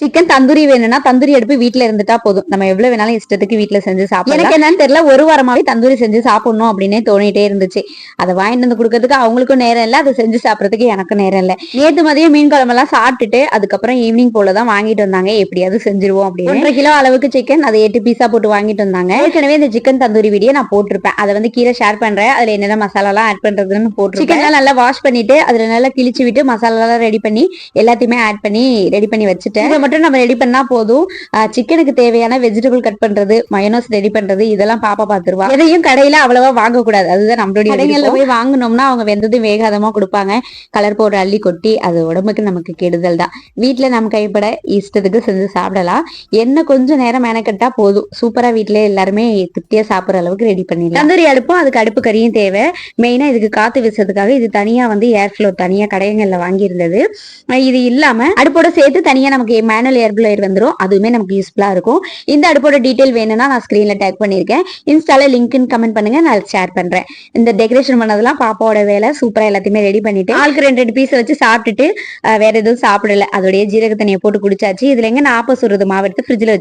Chicken tandoori வேணும்னா தந்தூரி அடுப்பு வீட்ல இருந்துட்டா போதும். நம்ம எவ்வளவு வேணாலும் இஷ்டத்துக்கு வீட்ல செஞ்சு சாப்பிடலாம். எனக்கு என்னன்னு தெரியல ஒரு வாரமாவே தந்தூரி செஞ்சு சாப்பிடணும் அப்படின்னே தோணிட்டே இருந்துச்சு. அதை வாங்கிட்டு வந்து கொடுக்கறதுக்கு அவங்களுக்கும் நேரம் இல்ல அதை செஞ்சு சாப்பிடறதுக்கு எனக்கும் நேரம் இல்ல. நேத்து மதியம் மீன் குழம்பெல்லாம் சாப்பிட்டுட்டு அதுக்கப்புறம் ஈவினிங் போல தான் வாங்கிட்டு வந்தாங்க. எப்படியாவது செஞ்சிருவோம் அப்படின்னு. ஒன்றரை கிலோ அளவுக்கு சிக்கன் அதை எட்டு பீஸா போட்டு வாங்கிட்டு வந்தாங்க. ஏற்கனவே இந்த சிக்கன் தந்தூரி வீடியோ நான் போட்டிருப்பேன். அதை வந்து கீழே ஷேர் பண்றேன். அதுல என்னென்ன மசாலாலாம் ஆட் பண்றதுன்னு போட்டிருக்கேன் சிக்கன் நல்லா வாஷ் பண்ணிட்டு அதுல நல்லா கிழிச்சு விட்டு மசாலாலாம் ரெடி பண்ணி எல்லாத்தையுமே ஆட் பண்ணி ரெடி பண்ணி வச்சுட்டேன். மட்டும் நம்ம ரெடி பண்ணா போதும். சிக்கனுக்கு தேவையான வெஜிடபிள் கட் பண்றது மயோனஸ் ரெடி பண்றது இதெல்லாம் பாப்பா பாத்துருவா. எதையும் கடையில அவ்வளவா வாங்க கூடாது அதுதான் நம்மளுடைய கடைகள்ல போய் வாங்கினோம்னா அவங்க வெந்ததும் வேகாதமா கொடுப்பாங்க. கலர் பவுடர் அள்ளி கொட்டி அது உடம்புக்கு நமக்கு கெடுதல் தான். வீட்டுல நம்ம கைப்பட இஷ்டத்துக்கு செஞ்சு சாப்பிடலாம். என்ன கொஞ்சம் நேரம் மெனக்கட்டா போதும். சூப்பரா வீட்ல எல்லாருமே திருப்தியா சாப்பிடுற அளவுக்கு ரெடி பண்ணிடலாம். தந்தூரி அடுப்பும் அதுக்கு அடுப்பு கறியும் தேவை. மெயினா இதுக்கு காத்து வீசுறதுக்காக இது தனியா வந்து ஏர் ஃப்ளோ தனியா கடைகள்ல வாங்கி இருந்தது இது இல்லாம அடுப்போட சேர்த்து தனியா நமக்கு மேனுவல் ஏர் பிளேயர் அதுவுமே நமக்கு யூஸ்ஃபுல்லாக இருக்கும். இந்த அடுப்போட டீடைல் வேணும்னா நான் ஸ்கிரீன்ல டேக் பண்ணிருக்கேன். இன்ஸ்டால லிங்க்னு கமெண்ட் பண்ணுங்க நான் ஷேர் பண்றேன். இந்த டெக்கரேஷன் பண்ணதெல்லாம் பாப்பாவோட வேலை. சூப்பரா எல்லாத்தையுமே ரெடி பண்ணிட்டு ஆளுக்கு ரெண்டு ரெண்டு பீஸ் வச்சு சாப்பிட்டுட்டு வேற எதுவும் சாப்பிடல. அதோடைய ஜீரக தண்ணியை போட்டு குடிச்சாச்சு. இதுல எங்க ஆப்ப சுடுறது மாவு ஃப்ரிட்ஜில்